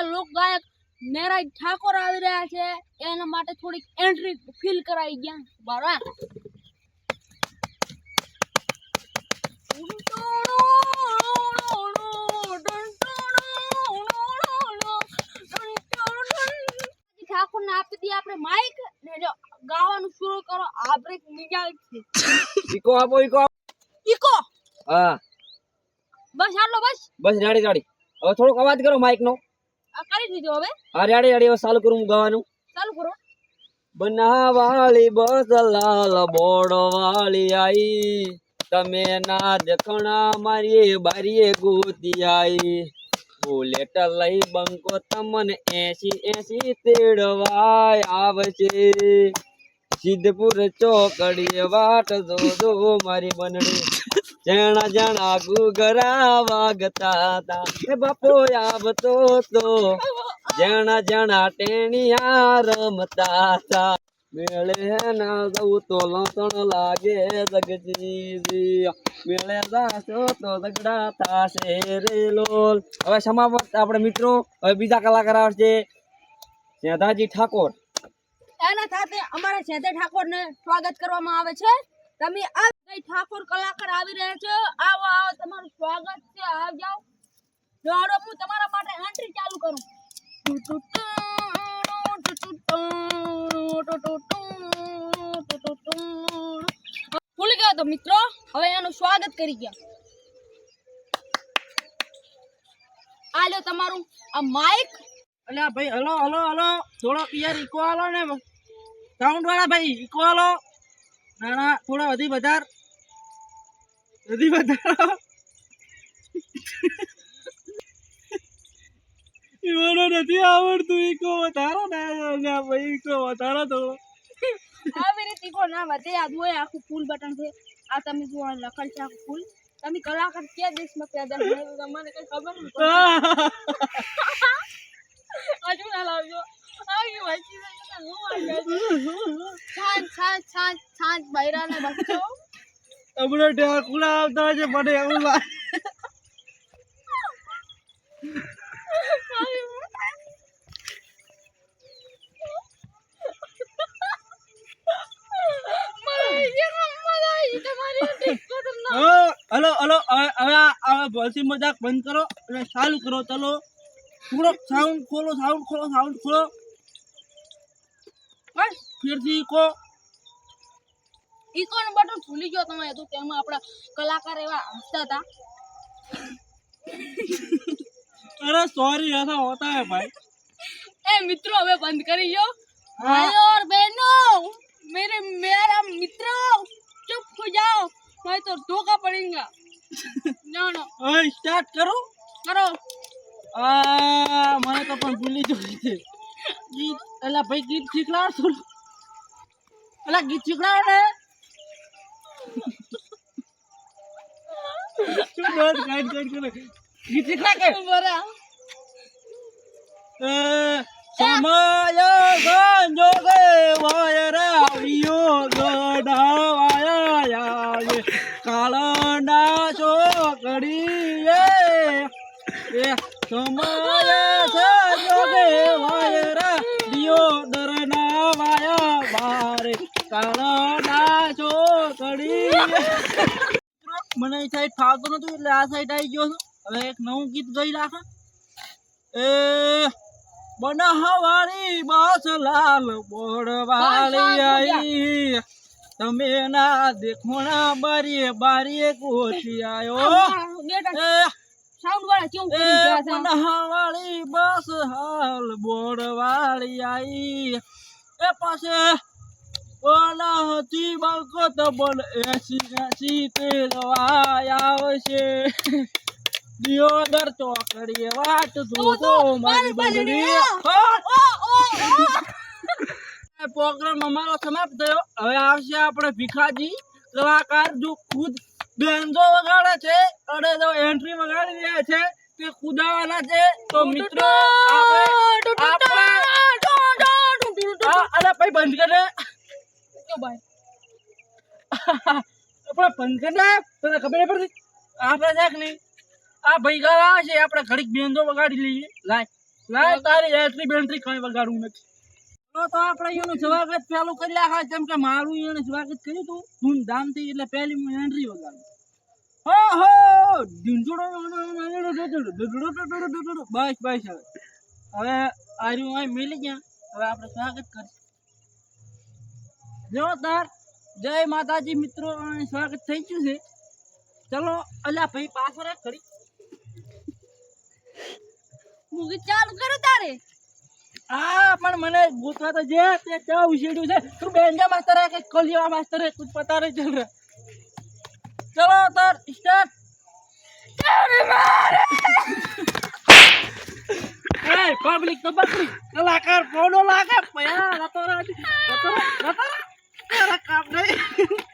એવા લોક ગાયક નેરાજ ઠાકોર આવી રહ્યા છે. એના માટે થોડીક એન્ટ્રી ફીલ કરાવી ગયા. બરાબર ઠાકોર ને આપી દઈએ આપણે માઇક ને જો ગાવાનું શરૂ કરો. આ બ્રેક મિજાજ છે. ઈકો આપો આપો. હા. બસ આટલો બસ. બસ રાડી રાડી હવે થોડોક અવાજ કરો માઇક નો. કરી દીધો હવે. હા રાડી રાડી ચાલુ કરું ગાવાનું. ચાલુ કરો. બનાવાળી બસ લાલ બોડ વાળી આઈ. તમે ના દેખણા મારી બારીએ ગોતી આઈ. બુલેટ લઈ બંકો તમને એસી એસી તેડવાય આવશે. સિદ્ધપુર ચોકડીએ વાટ જોજો મારી બનડી જણા જણા ગુગરા વાગતા તા. એ બાપો આવતો તો જણા જણા ટેણિયા રમતા તા. મેળે ના જવું તો લસણ લાગે જગજીજી. મેળે જાશો તો ઝઘડા થાશે રે લોલ. હવે સમાપ્ત આપણે મિત્રો, હવે બીજા કલાકાર આવશે. સેધાજી ઠાકોર. એના સાથે અમારા સેધે ઠાકોર ને સ્વાગત કરવામાં આવે છે. તમે આ કઈ ઠાકોર કલાકાર આવી રહ્યા છો. આવો આવો, તમારું સ્વાગત છે. આવ જાઓ જોડો હું તમારા માટે એન્ટ્રી ચાલુ કરું. ભૂલી ગયો તો મિત્રો. હવે એનું સ્વાગત કરી ગયા. આ લ્યો તમારું, આ માઇક અલ્યા ભાઈ, હલો હલો હલો. થોડો પિયર ઇકો આલો ને. સાઉન્ડ વાળા ભાઈ ઇકો આલો. ના ના થોડા વધી વધાર. વધી વધારો. મને નથી આવડતું ઈકો વધારો ને ભાઈ ઈકો વધારો તો. હા મેરે તીકો ના વધે. આ જોય આખું ફૂલ બટન છે. આ તમે જુઓ લખેલ છે આખું ફૂલ. તમે કલાકાર કયા દેશમાં પેદા થયા? તમને કઈ ખબર નહીં હજુ ના લાવજો. હમણાં ઢાકુડા આવતા છે મને એવું લાગે. હલો હલો હવે હવે ભલસી મજાક બંધ કરો અને ચાલુ કરો ચલો. થોડોક સાઉન્ડ ખોલો સાઉન્ડ ખોલો સાઉન્ડ ખોલો. ફેરથી કો ઈકોન બટન ભૂલી ગયો તમે તો તેમાં આપણા કલાકાર એવા હસતા હતા અરે સોરી ऐसा होता है भाई ए मित्रों हमें बंद करी जो हाँ। भाइयों और बहनों मेरे मेरा मित्रों चुप हो जाओ नहीं तो धोखा पड़ेगा नो नो હવે સ્ટાર્ટ કરો करो આ મને તો પણ ભૂલી જોઈ છે ગીત એલા ભાઈ ગીત શીખડાવ એલા ગીત શીખડાવ ને ડોટ ગાઈડ ગાઈડ કરે ગીત શીખડા કે એ સમય સંજોગે વાયરા વિયોગ ઢાવાયા આવે કાળના ચોકડીએ એ સમય છો કડી મને એ સાઈડ ફાવતો નતું એટલે આ સાઈડ આવી ગયો હવે એક નવું ગીત ગઈ રાખે એ બના બસ લાલ બોડવાળી આવી તમે ના દેખોણા બારીએ બારીએ કોશી આવ્યો બસ હાલ બોડવાળી આવી એ પાસે ઓલા હતી બાળકો તો બોલ એસી એસી તેલવાય આવશે. દિયોદર ચોકડીએ વાટ જોતો મારી બંગડી. પ્રોગ્રામ અમારો સમાપ્ત થયો. હવે આવશે આપણે ભીખાજી કલાકાર જો ખુદ બેન્જો વગાડે છે અને જો એન્ટ્રી વગાડી રહ્યા છે તે કુદાવાના છે. તો મિત્રો આપણે આપણે હા અરે ભાઈ બંધ કરે મારું એને સ્વાગત કર્યું હતું. ધૂમધામથી એટલે પહેલી હું એન્ટ્રી વગાડું. હો હો બસ બસ હવે હવે આર્યું અહીં મિલી ગયા. હવે આપણે સ્વાગત કરીશું. જો તાર જય માતાજી મિત્રો સ્વાગત થઈ ગયું છે. ચલો અલ્યા ભાઈ પાછળ ખડી મૂવી ચાલુ કરો તારે? હા પણ મને ગોતવા તો જે તે ચા ઉછેડ્યું છે? તું બેંજા માસ્તર હે કે કોલિયા માસ્તર? હે કુછ પતા નહીં ચલ રહા ચલો તાર સ્ટાર્ટ એ પબ્લિક તો બકરી કલાકાર ફોનો લાગે. પયા રતો રતો રતો રતો તારા કામ નહીં